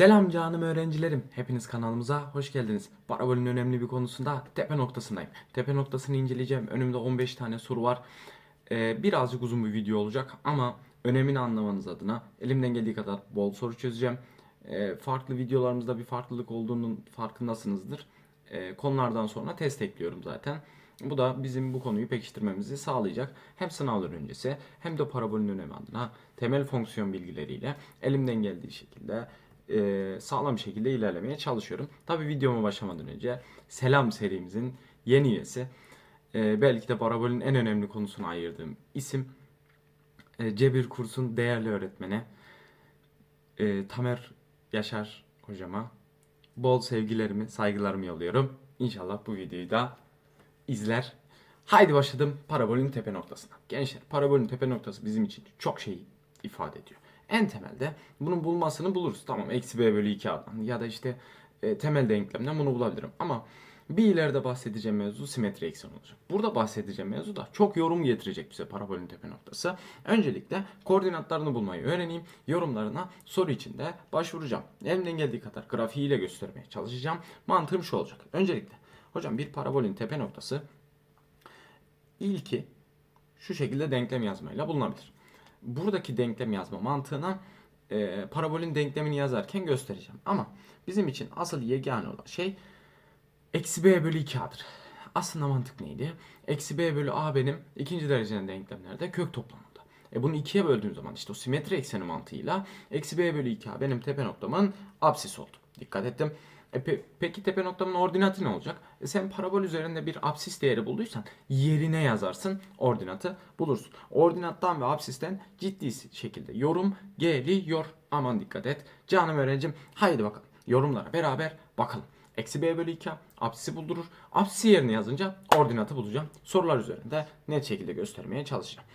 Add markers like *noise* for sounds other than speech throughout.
Selam canım öğrencilerim. Hepiniz kanalımıza hoş geldiniz. Parabolün önemli bir konusunda tepe noktasındayım. Tepe noktasını inceleyeceğim. Önümde 15 tane soru var. Ee, birazcık uzun bir video olacak ama önemini anlamanız adına elimden geldiği kadar bol soru çözeceğim. Ee, farklı videolarımızda bir farklılık olduğunun farkındasınızdır. Ee, konulardan sonra test ekliyorum zaten. Bu da bizim bu konuyu pekiştirmemizi sağlayacak. Hem sınavlar öncesi hem de parabolün önemi adına temel fonksiyon bilgileriyle elimden geldiği şekilde e, sağlam bir şekilde ilerlemeye çalışıyorum. Tabi videoma başlamadan önce selam serimizin yeni üyesi e, belki de parabolün en önemli konusuna ayırdığım isim e, Cebir kursun değerli öğretmeni e, Tamer Yaşar hocama bol sevgilerimi, saygılarımı yolluyorum. İnşallah bu videoyu da izler. Haydi başladım parabolün tepe noktasına. Gençler parabolün tepe noktası bizim için çok şey ifade ediyor. En temelde bunun bulmasını buluruz. Tamam eksi b bölü 2 a'dan ya da işte e, temel denklemden bunu bulabilirim. Ama bir ileride bahsedeceğim mevzu simetri eksen olacak. Burada bahsedeceğim mevzu da çok yorum getirecek bize parabolün tepe noktası. Öncelikle koordinatlarını bulmayı öğreneyim. Yorumlarına soru içinde başvuracağım. Elimden geldiği kadar grafiğiyle göstermeye çalışacağım. Mantığım şu olacak. Öncelikle hocam bir parabolün tepe noktası ilki şu şekilde denklem yazmayla bulunabilir. Buradaki denklem yazma mantığına e, parabolün denklemini yazarken göstereceğim. Ama bizim için asıl yegane olan şey eksi b bölü 2a'dır. Aslında mantık neydi? Eksi b bölü a benim ikinci dereceden denklemlerde kök toplamında. E bunu ikiye böldüğüm zaman işte o simetri ekseni mantığıyla eksi b bölü 2a benim tepe noktamın apsis oldu. Dikkat ettim. E pe- peki tepe noktamın ordinatı ne olacak? E sen parabol üzerinde bir apsis değeri bulduysan yerine yazarsın ordinatı bulursun. Ordinattan ve apsisten ciddi şekilde yorum geliyor. Aman dikkat et. Canım öğrencim haydi bakalım yorumlara beraber bakalım. Eksi b bölü 2 apsisi buldurur. Apsisi yerine yazınca ordinatı bulacağım. Sorular üzerinde net şekilde göstermeye çalışacağım.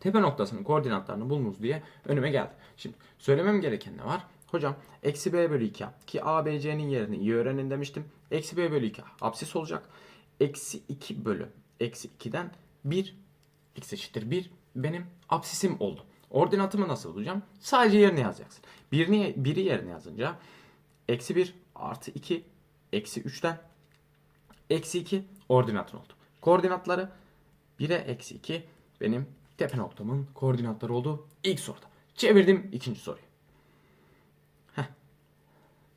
Tepe noktasının koordinatlarını bulunuz diye önüme geldi. Şimdi söylemem gereken ne var? Hocam eksi b bölü 2 ki a b c'nin yerini iyi öğrenin demiştim. Eksi b bölü 2 apsis olacak. Eksi 2 bölü eksi 2'den 1 x eşittir 1 benim apsisim oldu. Ordinatımı nasıl bulacağım? Sadece yerine yazacaksın. Birini, biri yerine yazınca eksi 1 artı 2 eksi 3'ten eksi 2 ordinatın oldu. Koordinatları 1'e eksi 2 benim tepe noktamın koordinatları oldu ilk soruda. Çevirdim ikinci soruyu.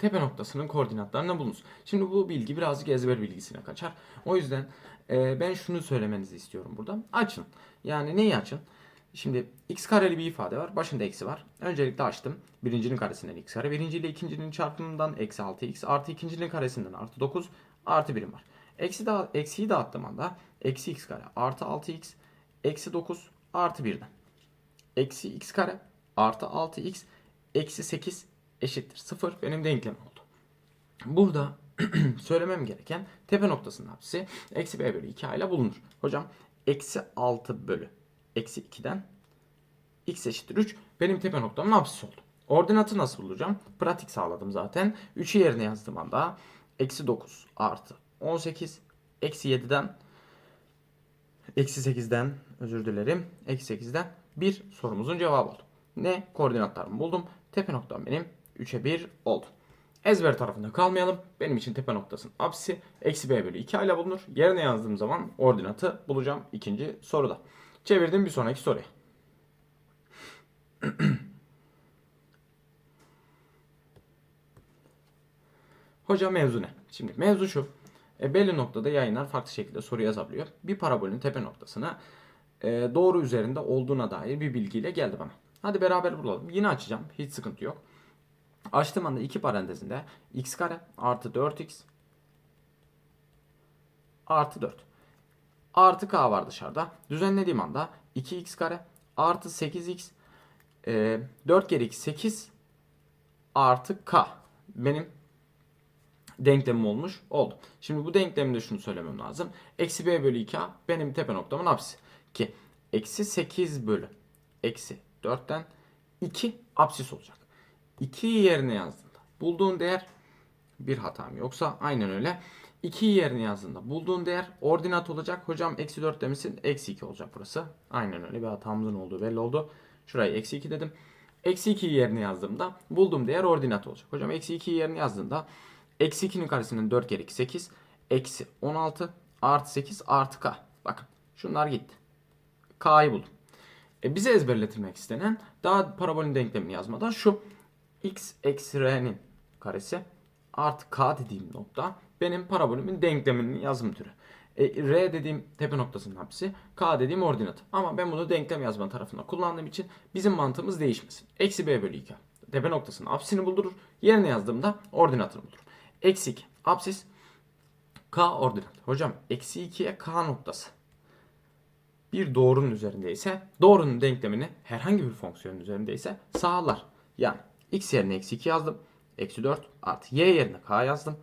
Tepe noktasının koordinatlarını bulunuz. Şimdi bu bilgi birazcık ezber bilgisine kaçar. O yüzden e, ben şunu söylemenizi istiyorum burada. Açın. Yani neyi açın? Şimdi x kareli bir ifade var. Başında eksi var. Öncelikle açtım. Birincinin karesinden x kare. Birinci ile ikincinin çarpımından eksi 6x. Artı ikincinin karesinden artı 9. Artı birim var. Eksi da, eksiyi dağıttığım anda eksi x kare artı 6x eksi 9 artı 1'den. Eksi x kare artı 6x eksi 8 eşittir 0 benim denklemim oldu. Burada *clears throat* söylemem gereken tepe noktasının apsisi eksi b bölü 2 ile bulunur. Hocam eksi 6 bölü eksi 2'den x eşittir 3 benim tepe noktamın apsisi oldu. Ordinatı nasıl bulacağım? Pratik sağladım zaten. 3'ü yerine yazdığım anda eksi 9 artı 18 eksi 7'den eksi 8'den özür dilerim. Eksi 8'den bir sorumuzun cevabı oldu. Ne? Koordinatlarımı buldum. Tepe noktam benim 3'e 1 oldu. Ezber tarafında kalmayalım. Benim için tepe noktasının apsisi eksi b bölü 2 ile bulunur. Yerine yazdığım zaman ordinatı bulacağım ikinci soruda. Çevirdim bir sonraki soruya. *clears throat* Hocam mevzu ne? Şimdi mevzu şu. E, belli noktada yayınlar farklı şekilde soru yazabiliyor. Bir parabolün tepe noktasına e, doğru üzerinde olduğuna dair bir bilgiyle geldi bana. Hadi beraber bulalım. Yine açacağım. Hiç sıkıntı yok. Açtığım anda iki parantezinde x kare artı 4x artı 4. Artı k var dışarıda. Düzenlediğim anda 2x kare artı 8x e, 4 kere x 8 artı k benim denklemim olmuş oldu. Şimdi bu denklemde şunu söylemem lazım. Eksi b bölü 2a benim tepe noktamın apsisi. Ki eksi 8 bölü eksi 4'ten 2 apsis olacak. 2'yi yerine yazdığında bulduğun değer bir hatam yoksa aynen öyle. 2'yi yerine yazdığında bulduğun değer ordinat olacak. Hocam eksi 4 demişsin eksi 2 olacak burası. Aynen öyle bir hatamızın olduğu belli oldu. Şurayı eksi 2 dedim. Eksi 2'yi yerine yazdığımda bulduğum değer ordinat olacak. Hocam eksi 2'yi yerine yazdığımda eksi 2'nin karesinden 4 kere 2 8. Eksi 16 artı 8 artı k. Bakın şunlar gitti. K'yı buldum. E, bize ezberletilmek istenen daha parabolün denklemini yazmadan şu x eksi r'nin karesi artı k dediğim nokta benim parabolümün denkleminin yazım türü. E, r dediğim tepe noktasının hapsi, k dediğim ordinat. Ama ben bunu denklem yazma tarafında kullandığım için bizim mantığımız değişmesin. Eksi b bölü 2. Tepe noktasının apsisini buldurur. Yerine yazdığımda ordinatını bulur. Eksi 2. Apsis k ordinat. Hocam eksi 2'ye k noktası bir doğrunun üzerindeyse doğrunun denklemini herhangi bir fonksiyonun üzerindeyse sağlar. Yani x yerine eksi 2 yazdım. Eksi 4 artı y yerine k yazdım.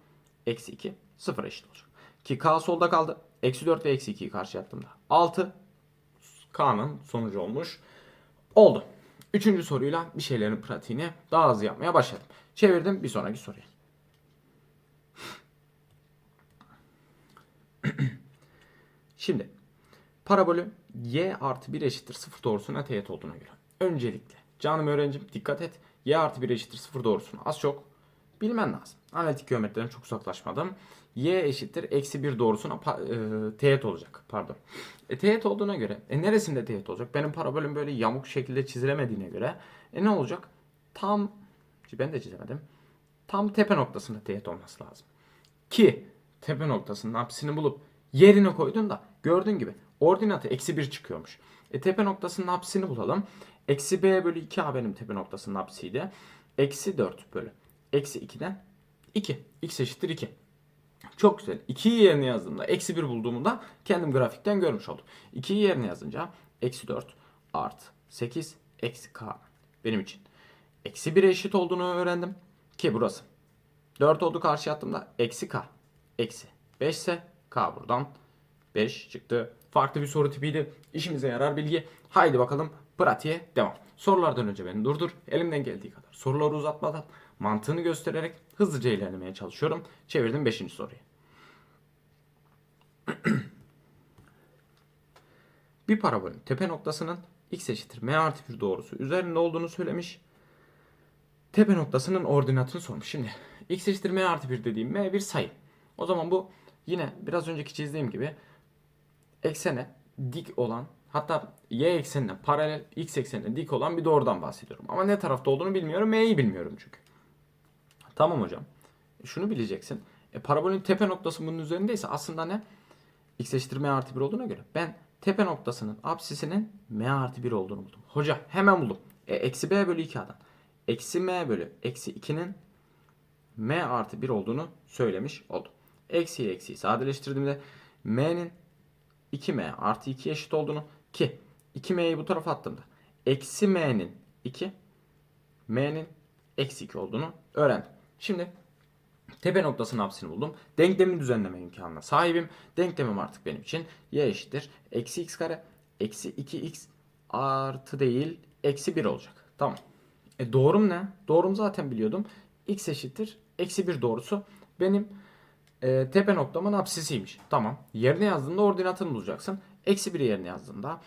Eksi 2 sıfır eşit olacak. Ki k solda kaldı. Eksi 4 ve eksi 2'yi karşı yaptığımda 6 k'nın sonucu olmuş. Oldu. Üçüncü soruyla bir şeylerin pratiğini daha hızlı yapmaya başladım. Çevirdim bir sonraki soruya. *clears throat* Şimdi Parabolü y artı 1 eşittir 0 doğrusuna teğet olduğuna göre. Öncelikle canım öğrencim dikkat et. Y artı 1 eşittir 0 doğrusunu az çok bilmen lazım. Analitik geometriden çok uzaklaşmadım. y eşittir eksi 1 doğrusuna e, teğet olacak. Pardon. E, teğet olduğuna göre e, neresinde teğet olacak? Benim parabolüm böyle yamuk şekilde çizilemediğine göre e, ne olacak? Tam ben de çizemedim. Tam tepe noktasında teğet olması lazım. Ki tepe noktasının apsisini bulup yerine koydun da gördüğün gibi ordinatı eksi 1 çıkıyormuş. E, tepe noktasının apsisini bulalım. Eksi b bölü 2a benim tepe noktasının apsisiydi. Eksi 4 bölü. Eksi 2'den 2. x eşittir 2. Çok güzel. 2'yi yerine yazdığımda eksi 1 bulduğumu da kendim grafikten görmüş oldum. 2'yi yerine yazınca eksi 4 artı 8 eksi k benim için. Eksi 1'e eşit olduğunu öğrendim. Ki burası. 4 oldu karşı attığımda eksi k. Eksi 5 ise k buradan 5 çıktı. Farklı bir soru tipiydi. İşimize yarar bilgi. Haydi bakalım pratiğe devam. Sorulardan önce beni durdur. Elimden geldiği kadar soruları uzatmadan mantığını göstererek hızlıca ilerlemeye çalışıyorum. Çevirdim 5. soruyu. *clears throat* bir parabolün tepe noktasının x eşittir m artı 1 doğrusu üzerinde olduğunu söylemiş. Tepe noktasının ordinatını sormuş. Şimdi x eşittir m artı 1 dediğim m bir sayı. O zaman bu yine biraz önceki çizdiğim gibi eksene dik olan hatta y eksenine paralel x eksenine dik olan bir doğrudan bahsediyorum. Ama ne tarafta olduğunu bilmiyorum. M'yi bilmiyorum çünkü. Tamam hocam. Şunu bileceksin. E, parabolün tepe noktası bunun üzerindeyse aslında ne? x eşittir m artı 1 olduğuna göre ben tepe noktasının apsisinin m artı 1 olduğunu buldum. Hoca hemen buldum. E, eksi b bölü 2a'dan. Eksi m bölü eksi 2'nin m artı 1 olduğunu söylemiş oldum. Eksiyi eksiyi sadeleştirdiğimde m'nin 2m artı 2 eşit olduğunu ki 2m'yi bu tarafa attığımda eksi m'nin 2 m'nin eksi 2 olduğunu öğrendim. Şimdi tepe noktasının apsini buldum. Denklemi düzenleme imkanına sahibim. Denklemim artık benim için y eşittir. Eksi x kare eksi 2x artı değil eksi 1 olacak. Tamam. E doğrum ne? Doğrum zaten biliyordum. x eşittir. Eksi 1 doğrusu benim e, tepe noktamın apsisiymiş. Tamam. Yerine yazdığında ordinatını bulacaksın. Eksi 1'i yerine yazdığında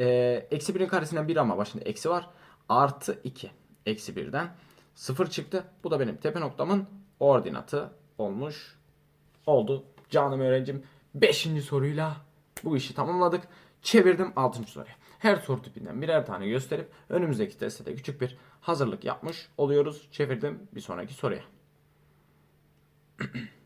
e, eksi 1'in karesinden 1 ama başında eksi var. Artı 2. Eksi 1'den 0 çıktı. Bu da benim tepe noktamın ordinatı olmuş oldu. Canım öğrencim 5. soruyla bu işi tamamladık. Çevirdim 6. soruya. Her soru tipinden birer tane gösterip önümüzdeki testte de küçük bir hazırlık yapmış oluyoruz. Çevirdim bir sonraki soruya. *clears throat*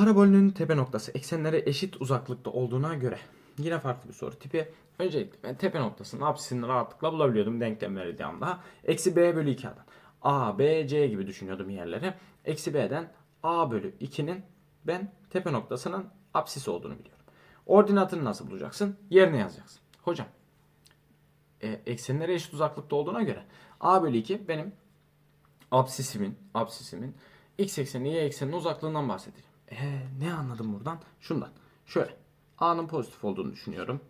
Parabolünün tepe noktası eksenlere eşit uzaklıkta olduğuna göre yine farklı bir soru tipi. Öncelikle ben tepe noktasının apsisini rahatlıkla bulabiliyordum denklem meridyanda. Eksi b bölü 2'den. a, b, c gibi düşünüyordum yerlere. Eksi b'den a bölü 2'nin ben tepe noktasının apsisi olduğunu biliyorum. Ordinatını nasıl bulacaksın? Yerine yazacaksın. Hocam e, eksenlere eşit uzaklıkta olduğuna göre a bölü 2 benim apsisimin, apsisimin x ekseni y ekseninin uzaklığından bahsedeceğim. Ee, ne anladım buradan? Şundan. Şöyle. A'nın pozitif olduğunu düşünüyorum.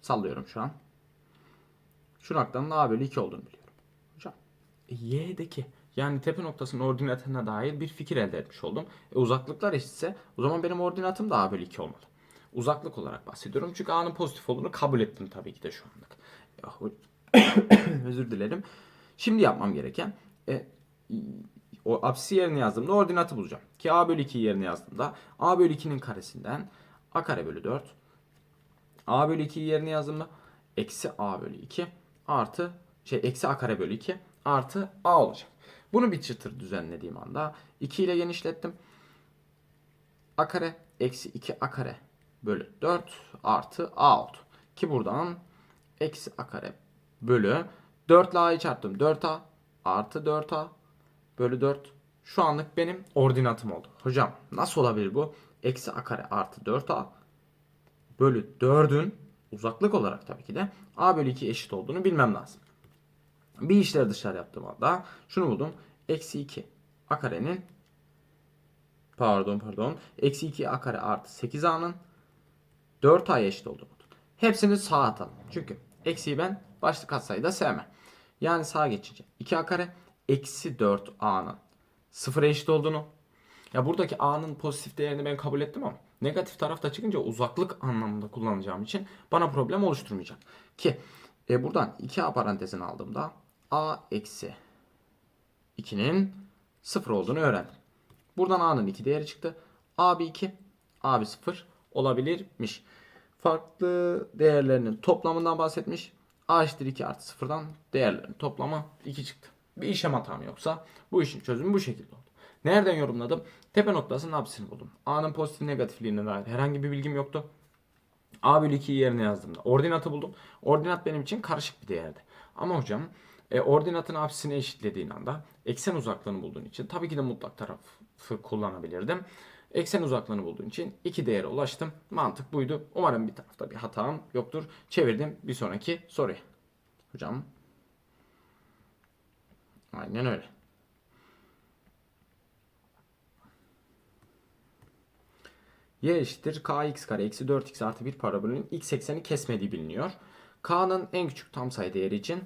Sallıyorum şu an. Şu noktanın A bölü 2 olduğunu biliyorum. Hocam. E, Y'deki yani tepe noktasının ordinatına dair bir fikir elde etmiş oldum. E, uzaklıklar eşitse o zaman benim ordinatım da A bölü 2 olmalı. Uzaklık olarak bahsediyorum. Çünkü A'nın pozitif olduğunu kabul ettim tabii ki de şu anlık. *coughs* Özür dilerim. Şimdi yapmam gereken e, o apsisi yerine yazdığımda ordinatı bulacağım. Ki A bölü 2 yerine yazdığımda A bölü 2'nin karesinden A kare bölü 4 A bölü 2 yerine yazdığımda eksi A bölü 2 artı şey eksi A kare bölü 2 artı A olacak. Bunu bir çıtır düzenlediğim anda 2 ile genişlettim. A kare eksi 2 A kare bölü 4 artı A oldu. Ki buradan eksi A kare bölü 4 ile A'yı çarptım. 4A artı 4A bölü 4 şu anlık benim ordinatım oldu. Hocam nasıl olabilir bu? Eksi A kare artı 4A bölü 4'ün uzaklık olarak tabii ki de A bölü 2 eşit olduğunu bilmem lazım. Bir işleri dışarı yaptığım anda şunu buldum. Eksi 2 A karenin pardon pardon eksi 2 A kare artı 8A'nın 4A'ya eşit olduğunu buldum. Hepsini sağa atalım. Çünkü eksiyi ben başlı katsayıda sevmem. Yani sağa geçince 2A kare eksi 4A'nın sıfıra eşit olduğunu ya buradaki A'nın pozitif değerini ben kabul ettim ama negatif tarafta çıkınca uzaklık anlamında kullanacağım için bana problem oluşturmayacak. Ki e, buradan 2A parantezini aldığımda A eksi 2'nin 0 olduğunu öğrendim. Buradan A'nın 2 değeri çıktı. A bir 2, A bir 0 olabilirmiş. Farklı değerlerinin toplamından bahsetmiş. A eşittir 2 artı 0'dan değerlerin toplamı 2 çıktı. Bir işlem hatam yoksa bu işin çözümü bu şekilde oldu. Nereden yorumladım? Tepe noktasının apsisini buldum. A'nın pozitif negatifliğine dair herhangi bir bilgim yoktu. A bölü 2'yi yerine yazdığımda ordinatı buldum. Ordinat benim için karışık bir değerdi. Ama hocam e, ordinatın apsisini eşitlediğin anda eksen uzaklığını bulduğun için tabii ki de mutlak tarafı kullanabilirdim. Eksen uzaklığını bulduğun için iki değere ulaştım. Mantık buydu. Umarım bir tarafta bir hatam yoktur. Çevirdim bir sonraki soruya. Hocam. Aynen öyle. y eşittir kx kare eksi 4x artı 1 parabolün x ekseni kesmediği biliniyor. k'nın en küçük tam sayı değeri için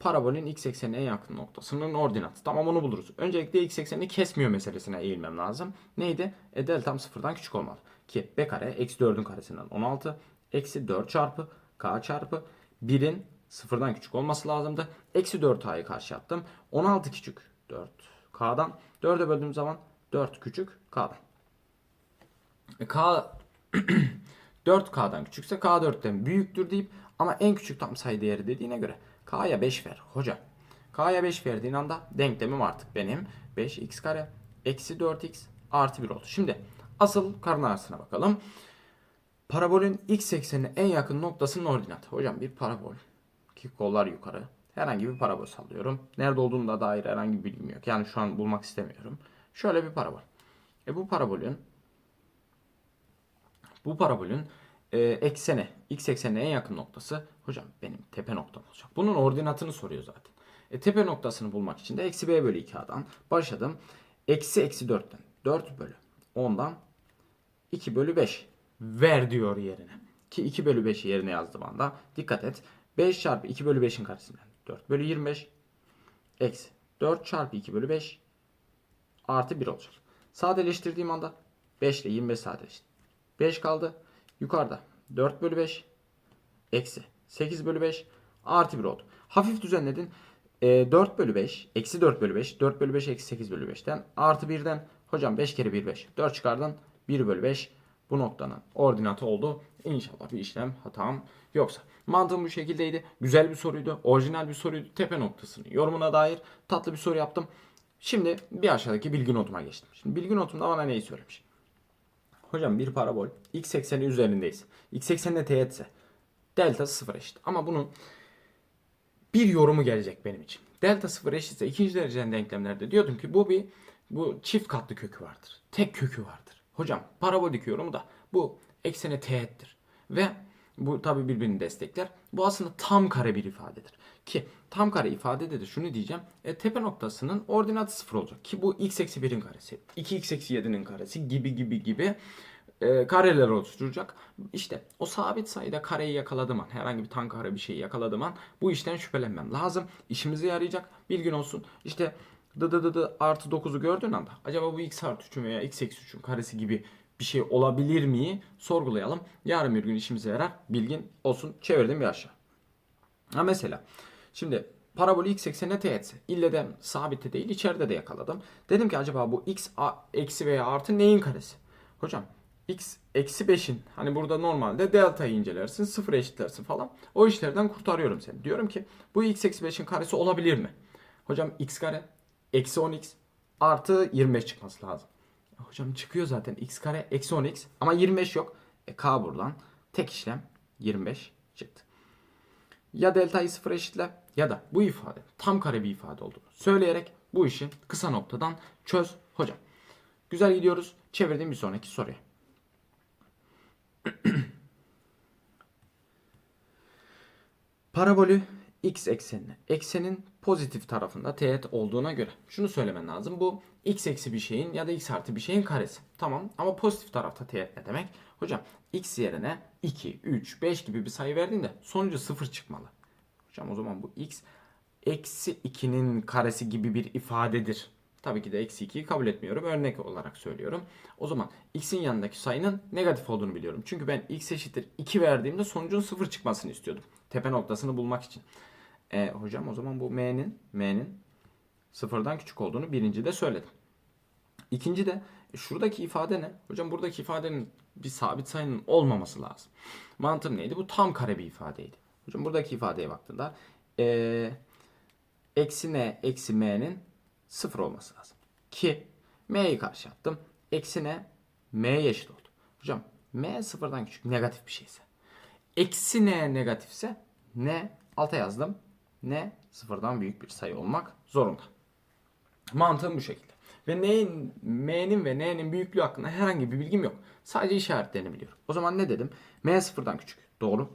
parabolün x eksenine en yakın noktasının ordinatı. Tamam onu buluruz. Öncelikle x eksenini kesmiyor meselesine eğilmem lazım. Neydi? E deltam sıfırdan küçük olmalı. Ki b kare eksi 4'ün karesinden 16 eksi 4 çarpı k çarpı 1'in sıfırdan küçük olması lazımdı. Eksi 4a'yı karşı attım. 16 küçük 4 k'dan. 4'e böldüğüm zaman 4 küçük k'dan. E, K *clears throat* 4K'dan küçükse K 4'ten büyüktür deyip ama en küçük tam sayı değeri dediğine göre K'ya 5 ver hoca. K'ya 5 verdiğin anda denklemim artık benim 5x kare eksi 4x artı 1 oldu. Şimdi asıl karın ağrısına bakalım. Parabolün x eksenine en yakın noktasının ordinatı. Hocam bir parabol ki kollar yukarı. Herhangi bir parabol sallıyorum. Nerede olduğunu da dair herhangi bir bilgim yok. Yani şu an bulmak istemiyorum. Şöyle bir parabol. E bu parabolün bu parabolün e, ekseni, x eksenine en yakın noktası hocam benim tepe noktam olacak. Bunun ordinatını soruyor zaten. E, tepe noktasını bulmak için de eksi b bölü 2a'dan başladım. Eksi eksi 4'ten 4 bölü 10'dan 2 bölü 5 ver diyor yerine. Ki 2 bölü 5'i yerine yazdığım anda dikkat et. 5 çarpı 2 bölü 5'in karşısından 4 bölü 25 eksi 4 çarpı 2 bölü 5 artı 1 olacak. Sadeleştirdiğim anda 5 ile 25 sadeleşti. 5 kaldı. Yukarıda 4 bölü 5 eksi 8 bölü 5 artı 1 oldu. Hafif düzenledin. E, 4 bölü 5 eksi 4 bölü 5 4 bölü 5 eksi 8 bölü 5'ten artı 1'den hocam 5 kere 1 5 4 çıkardın 1 bölü 5 bu noktanın ordinatı oldu. İnşallah bir işlem hatam yoksa. Mantığım bu şekildeydi. Güzel bir soruydu. Orijinal bir soruydu. Tepe noktasının yorumuna dair tatlı bir soru yaptım. Şimdi bir aşağıdaki bilgi notuma geçtim. Şimdi bilgi notumda bana neyi söylemiş? Hocam bir parabol x ekseni üzerindeyiz. X eksenine teğetse delta sıfır eşit. Ama bunun bir yorumu gelecek benim için. Delta sıfır eşitse ikinci dereceden denklemlerde diyordum ki bu bir bu çift katlı kökü vardır. Tek kökü vardır. Hocam parabolik yorumu da bu eksene teğettir. Ve bu tabi birbirini destekler. Bu aslında tam kare bir ifadedir. Ki tam kare ifadede de şunu diyeceğim. E, tepe noktasının ordinatı sıfır olacak. Ki bu x eksi 1'in karesi. 2x eksi 7'nin karesi gibi gibi gibi e, kareler oluşturacak. İşte o sabit sayıda kareyi yakaladığım an, herhangi bir tam kare bir şeyi yakaladığım an bu işten şüphelenmem lazım. İşimize yarayacak. Bilgin olsun. İşte dı dı dı dı artı 9'u gördüğün anda acaba bu x artı 3'ün veya x eksi 3'ün karesi gibi bir şey olabilir miyi sorgulayalım. Yarın bir gün işimize yarar. Bilgin olsun. Çevirdim bir aşağı. Ha mesela şimdi parabolü x eksenine teğetse. İlle de sabitte değil içeride de yakaladım. Dedim ki acaba bu x a- eksi veya artı neyin karesi? Hocam x eksi 5'in hani burada normalde delta'yı incelersin sıfır eşitlersin falan. O işlerden kurtarıyorum seni. Diyorum ki bu x eksi 5'in karesi olabilir mi? Hocam x kare eksi 10x artı 25 çıkması lazım. Hocam çıkıyor zaten x kare eksi 10x ama 25 yok. E, k buradan tek işlem 25 çıktı. Ya delta'yı sıfır eşitle ya da bu ifade tam kare bir ifade olduğunu söyleyerek bu işi kısa noktadan çöz hocam. Güzel gidiyoruz. Çevirdiğim bir sonraki soruya. *clears throat* Parabolü x eksenine. Eksenin pozitif tarafında teğet olduğuna göre. Şunu söylemen lazım. Bu x eksi bir şeyin ya da x artı bir şeyin karesi. Tamam ama pozitif tarafta teğet ne demek? Hocam x yerine 2, 3, 5 gibi bir sayı verdiğinde sonucu 0 çıkmalı. Hocam o zaman bu x eksi 2'nin karesi gibi bir ifadedir. Tabii ki de eksi 2'yi kabul etmiyorum. Örnek olarak söylüyorum. O zaman x'in yanındaki sayının negatif olduğunu biliyorum. Çünkü ben x eşittir 2 verdiğimde sonucun 0 çıkmasını istiyordum. Tepe noktasını bulmak için. E, hocam o zaman bu m'nin m'nin sıfırdan küçük olduğunu birinci de söyledim. İkinci de e, şuradaki ifade ne? Hocam buradaki ifadenin bir sabit sayının olmaması lazım. Mantığım neydi? Bu tam kare bir ifadeydi. Hocam buradaki ifadeye baktığında e, eksi n eksi m'nin sıfır olması lazım. Ki m'yi karşı attım. Eksi n m'ye eşit oldu. Hocam m sıfırdan küçük negatif bir şeyse. Eksi n negatifse n alta yazdım. N sıfırdan büyük bir sayı olmak zorunda. Mantığım bu şekilde. Ve n'nin, m'nin ve n'nin büyüklüğü hakkında herhangi bir bilgim yok. Sadece işaretlerini biliyorum. O zaman ne dedim? m sıfırdan küçük. Doğru.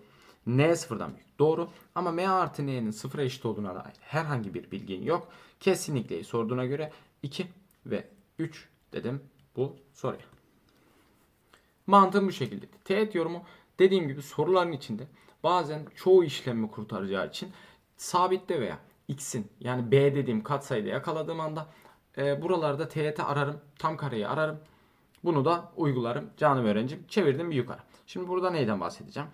n sıfırdan büyük. Doğru. Ama m artı n'nin sıfıra eşit olduğuna dair herhangi bir bilgin yok. Kesinlikle sorduğuna göre 2 ve 3 dedim bu soruya. Mantığım bu şekilde. Teğet yorumu dediğim gibi soruların içinde bazen çoğu işlemi kurtaracağı için sabitte veya x'in yani b dediğim katsayıda yakaladığım anda e, buralarda teğeti ararım. Tam kareyi ararım. Bunu da uygularım. Canım öğrencim. Çevirdim bir yukarı. Şimdi burada neyden bahsedeceğim?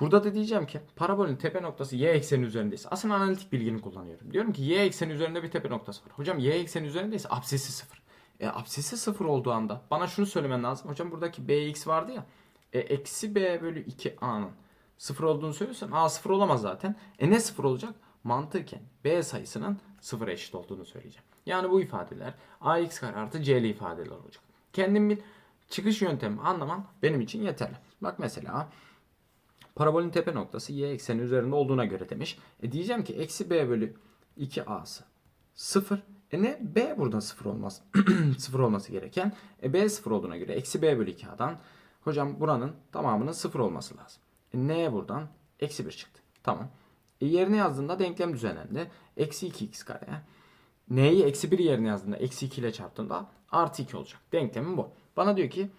Burada da diyeceğim ki parabolün tepe noktası y ekseni üzerindeyse aslında analitik bilgini kullanıyorum. Diyorum ki y ekseni üzerinde bir tepe noktası var. Hocam y ekseni üzerindeyse absesi sıfır. E absesi sıfır olduğu anda bana şunu söylemen lazım. Hocam buradaki bx vardı ya. E, eksi b bölü 2a'nın sıfır olduğunu söylüyorsan a sıfır olamaz zaten. E ne sıfır olacak? Mantıken b sayısının sıfıra eşit olduğunu söyleyeceğim. Yani bu ifadeler ax kare artı c'li ifadeler olacak. Kendin bil çıkış yöntemi anlaman benim için yeterli. Bak mesela Parabolün tepe noktası y ekseni üzerinde olduğuna göre demiş. E diyeceğim ki eksi b bölü 2a'sı 0. E ne? b burada 0 olmaz. *clears throat* 0 olması gereken. E b 0 olduğuna göre eksi b bölü 2a'dan hocam buranın tamamının 0 olması lazım. N buradan eksi 1 çıktı. Tamam. E yerine yazdığında denklem düzenlendi. Eksi 2x kare. N'yi eksi 1 yerine yazdığında eksi 2 ile çarptığında artı 2 olacak. Denklemim bu. Bana diyor ki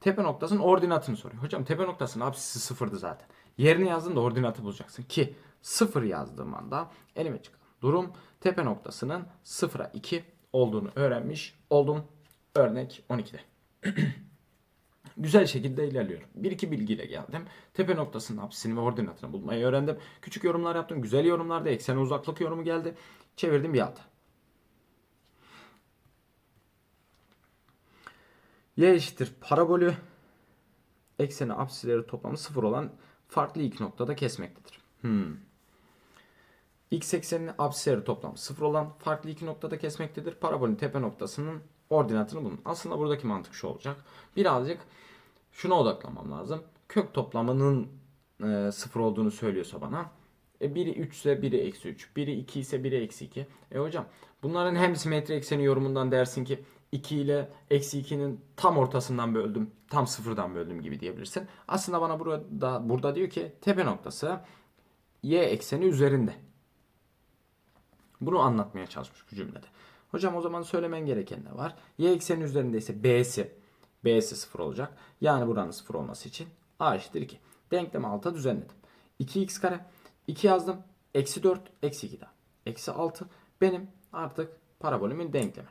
tepe noktasının ordinatını soruyor. Hocam tepe noktasının apsisi sıfırdı zaten. Yerine yazdığında ordinatı bulacaksın ki sıfır yazdığım anda elime çıkan durum tepe noktasının sıfıra 2 olduğunu öğrenmiş oldum. Örnek 12'de. *clears throat* Güzel şekilde ilerliyorum. Bir iki bilgiyle geldim. Tepe noktasının apsisini ve ordinatını bulmayı öğrendim. Küçük yorumlar yaptım. Güzel yorumlarda eksene uzaklık yorumu geldi. Çevirdim bir alta. Y eşittir parabolü ekseni apsisleri toplamı sıfır olan farklı iki noktada kesmektedir. Hmm. X ekseninin apsisleri toplamı sıfır olan farklı iki noktada kesmektedir. Parabolün tepe noktasının ordinatını bulun. Aslında buradaki mantık şu olacak. Birazcık şuna odaklanmam lazım. Kök toplamının e, sıfır olduğunu söylüyorsa bana. E, biri 3 ise biri eksi 3. Biri 2 ise biri eksi 2. E hocam bunların hem simetri ekseni yorumundan dersin ki 2 ile eksi 2'nin tam ortasından böldüm. Tam sıfırdan böldüm gibi diyebilirsin. Aslında bana burada, burada diyor ki tepe noktası y ekseni üzerinde. Bunu anlatmaya çalışmış bu cümlede. Hocam o zaman söylemen gereken ne var? Y ekseni üzerindeyse b'si b'si sıfır olacak. Yani buranın sıfır olması için a eşittir 2. Denklemi alta düzenledim. 2x kare 2 yazdım. Eksi 4 eksi 2 daha. Eksi 6 benim artık parabolümün denklemi.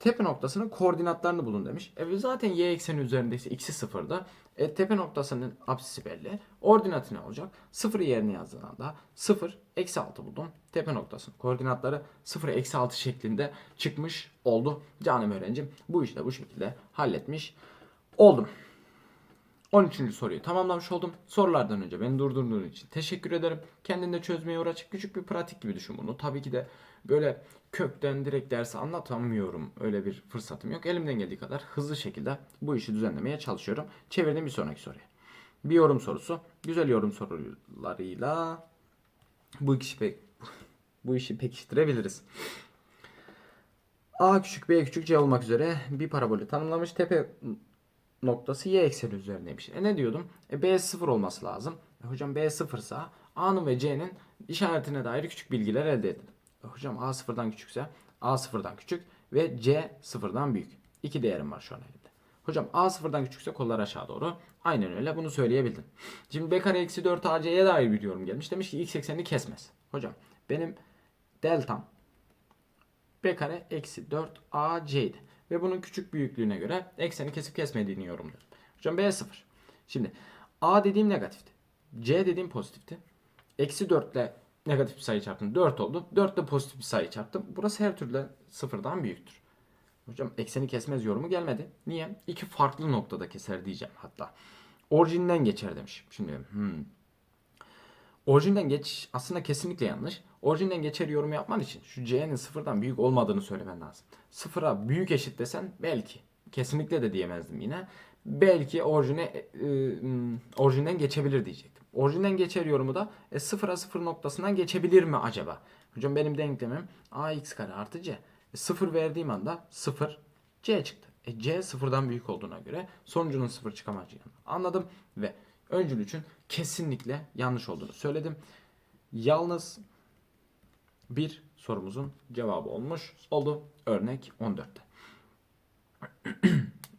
Tepe noktasının koordinatlarını bulun demiş. E zaten y ekseni üzerindeyse x'i sıfırda. E, tepe noktasının apsisi belli. Ordinatı ne olacak? Sıfır yerine yazdığında 0 eksi 6 buldum. Tepe noktasının koordinatları 0 eksi 6 şeklinde çıkmış oldu. Canım öğrencim bu işi de bu şekilde halletmiş oldum. 13. soruyu tamamlamış oldum. Sorulardan önce beni durdurduğun için teşekkür ederim. Kendinde çözmeye uğraş. Küçük bir pratik gibi düşün bunu. Tabii ki de böyle kökten direkt dersi anlatamıyorum. Öyle bir fırsatım yok. Elimden geldiği kadar hızlı şekilde bu işi düzenlemeye çalışıyorum. Çevirdim bir sonraki soruya. Bir yorum sorusu. Güzel yorum sorularıyla bu işi pek *laughs* bu işi pekiştirebiliriz. A küçük B küçük C olmak üzere bir parabolü tanımlamış. Tepe noktası y ekseni üzerindeymiş. E ne diyordum? E B sıfır olması lazım. E hocam B sıfırsa A'nın ve C'nin işaretine dair küçük bilgiler elde edin. E hocam A sıfırdan küçükse A sıfırdan küçük ve C sıfırdan büyük. İki değerim var şu an elimde. Hocam A sıfırdan küçükse kollar aşağı doğru. Aynen öyle bunu söyleyebildim. Şimdi B kare eksi 4 AC'ye dair bir yorum gelmiş. Demiş ki x eksenini kesmez. Hocam benim deltam b kare eksi 4 ac'ydi. Ve bunun küçük büyüklüğüne göre ekseni kesip kesmediğini yorumluyorum. Hocam b 0. Şimdi a dediğim negatifti. c dediğim pozitifti. Eksi 4 ile negatif bir sayı çarptım. 4 oldu. 4 ile pozitif bir sayı çarptım. Burası her türlü sıfırdan büyüktür. Hocam ekseni kesmez yorumu gelmedi. Niye? İki farklı noktada keser diyeceğim hatta. Orijinden geçer demiş. Şimdi hmm. Orijinden geç aslında kesinlikle yanlış. Orijinden geçer yorum yapman için şu c'nin sıfırdan büyük olmadığını söylemen lazım. Sıfıra büyük eşit desen belki. Kesinlikle de diyemezdim yine. Belki orijine, e, e, orijinden geçebilir diyecektim. Orijinden geçer yorumu da e, sıfıra sıfır noktasından geçebilir mi acaba? Hocam benim denklemim ax kare artı c. E, sıfır verdiğim anda sıfır c çıktı. E, c sıfırdan büyük olduğuna göre sonucunun sıfır çıkamayacağını anladım ve öncül için kesinlikle yanlış olduğunu söyledim. Yalnız bir sorumuzun cevabı olmuş oldu. Örnek 14'te.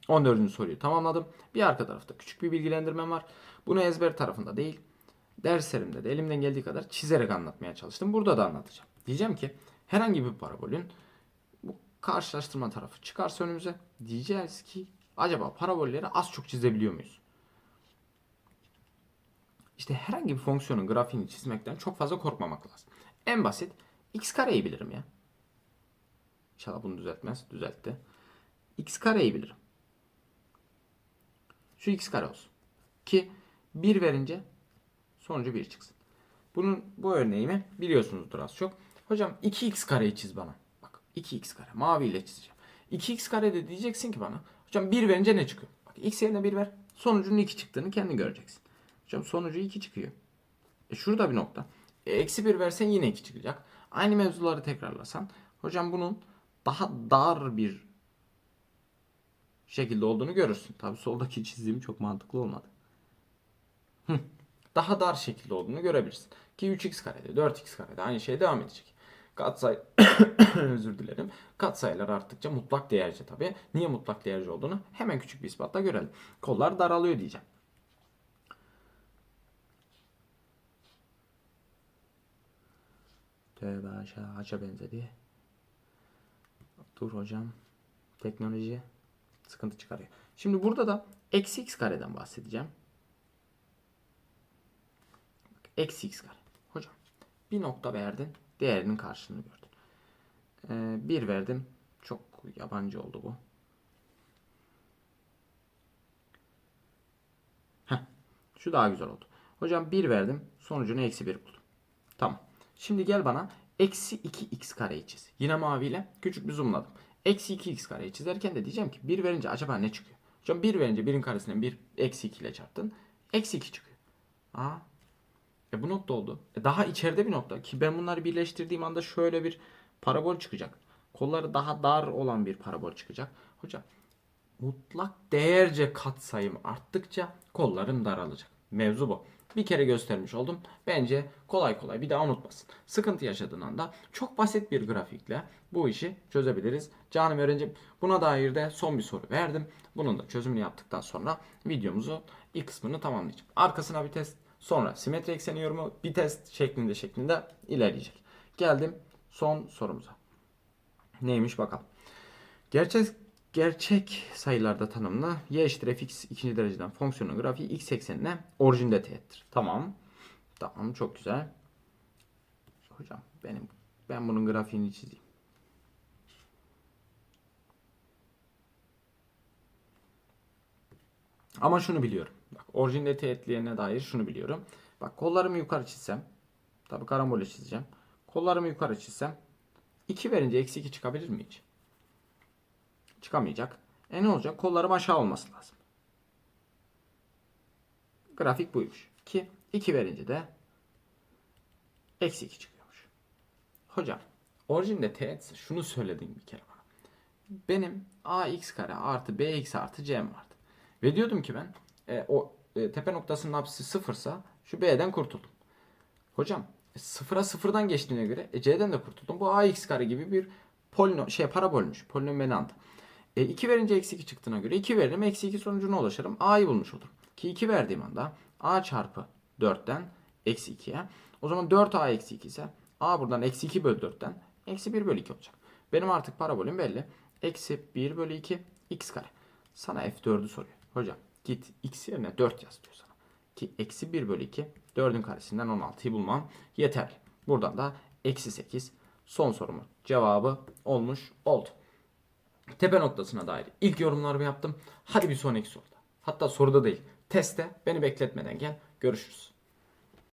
14. *clears throat* soruyu tamamladım. Bir arka tarafta küçük bir bilgilendirmem var. Bunu ezber tarafında değil, derslerimde de elimden geldiği kadar çizerek anlatmaya çalıştım. Burada da anlatacağım. Diyeceğim ki herhangi bir parabolün bu karşılaştırma tarafı çıkarsa önümüze diyeceğiz ki acaba parabolleri az çok çizebiliyor muyuz? İşte herhangi bir fonksiyonun grafiğini çizmekten çok fazla korkmamak lazım. En basit x kareyi bilirim ya. İnşallah bunu düzeltmez. Düzeltti. x kareyi bilirim. Şu x kare olsun. Ki 1 verince sonucu 1 çıksın. Bunun bu örneğimi biliyorsunuzdur az çok. Hocam 2x kareyi çiz bana. Bak 2x kare maviyle çizeceğim. 2x kare de diyeceksin ki bana. Hocam 1 verince ne çıkıyor? Bak x yerine 1 ver. Sonucunun 2 çıktığını kendi göreceksin. Hocam sonucu 2 çıkıyor. E şurada bir nokta. E, eksi 1 versen yine 2 çıkacak. Aynı mevzuları tekrarlasan hocam bunun daha dar bir şekilde olduğunu görürsün. Tabi soldaki *laughs* çizdiğim çok mantıklı olmadı. Daha dar şekilde olduğunu görebilirsin. Ki 3x karede, 4x karede aynı şey devam edecek. Katsay *coughs* özür dilerim. Katsayılar arttıkça mutlak değerci tabi. Niye mutlak değerci olduğunu hemen küçük bir ispatla görelim. Kollar daralıyor diyeceğim. Tövbe aşağı haça benzedi. Dur hocam. Teknoloji sıkıntı çıkarıyor. Şimdi burada da eksi x kareden bahsedeceğim. Eksi x kare. Hocam bir nokta verdin. Değerinin karşılığını gördün. Ee, bir verdim. Çok yabancı oldu bu. Heh, şu daha güzel oldu. Hocam 1 verdim. Sonucunu eksi 1 buldum. Tamam. Şimdi gel bana eksi 2x kareyi çiz. Yine maviyle küçük bir zoomladım. Eksi 2x kareyi çizerken de diyeceğim ki 1 verince acaba ne çıkıyor? Hocam 1 verince 1'in karesine 1 eksi 2 ile çarptın. Eksi 2 çıkıyor. Aa. E bu nokta oldu. E daha içeride bir nokta ki ben bunları birleştirdiğim anda şöyle bir parabol çıkacak. Kolları daha dar olan bir parabol çıkacak. Hocam mutlak değerce katsayım arttıkça kollarım daralacak. Mevzu bu. Bir kere göstermiş oldum. Bence kolay kolay bir daha unutmasın. Sıkıntı yaşadığın anda çok basit bir grafikle bu işi çözebiliriz. Canım öğrencim buna dair de son bir soru verdim. Bunun da çözümünü yaptıktan sonra videomuzu ilk kısmını tamamlayacağım. Arkasına bir test sonra simetri ekseni yorumu bir test şeklinde şeklinde ilerleyecek. Geldim son sorumuza. Neymiş bakalım. Gerçek gerçek sayılarda tanımlı y eşittir fx ikinci dereceden fonksiyonun grafiği x eksenine orijinde teğettir. Tamam. Tamam çok güzel. Hocam benim ben bunun grafiğini çizeyim. Ama şunu biliyorum. Bak orijinde teğetliyene dair şunu biliyorum. Bak kollarımı yukarı çizsem. Tabi karambole çizeceğim. Kollarımı yukarı çizsem. 2 verince eksi 2 çıkabilir mi hiç? Çıkamayacak. E ne olacak? Kollarım aşağı olması lazım. Grafik buymuş. Ki 2 verince de eksi 2 çıkıyormuş. Hocam orijinde teğetse şunu söyledin bir kere bana. Benim ax kare artı bx artı c'm vardı. Ve diyordum ki ben e, o e, tepe noktasının apsisi sıfırsa şu b'den kurtuldum. Hocam e, sıfıra sıfırdan geçtiğine göre e, c'den de kurtuldum. Bu ax kare gibi bir polino şey parabolmüş. Polinomialantı. E, 2 verince eksi 2 çıktığına göre 2 veririm. Eksi 2 sonucuna ulaşırım. A'yı bulmuş olurum. Ki 2 verdiğim anda A çarpı 4'ten eksi 2'ye. O zaman 4A eksi 2 ise A buradan eksi 2 bölü 4'ten eksi 1 bölü 2 olacak. Benim artık parabolüm belli. Eksi 1 bölü 2 x kare. Sana F4'ü soruyor. Hocam git x yerine 4 yaz diyor sana. Ki eksi 1 bölü 2 4'ün karesinden 16'yı bulmam yeterli. Buradan da eksi 8 son sorumun cevabı olmuş oldu. Tepe noktasına dair ilk yorumlarımı yaptım. Hadi bir sonraki soruda. Hatta soruda değil. Testte beni bekletmeden gel. Görüşürüz.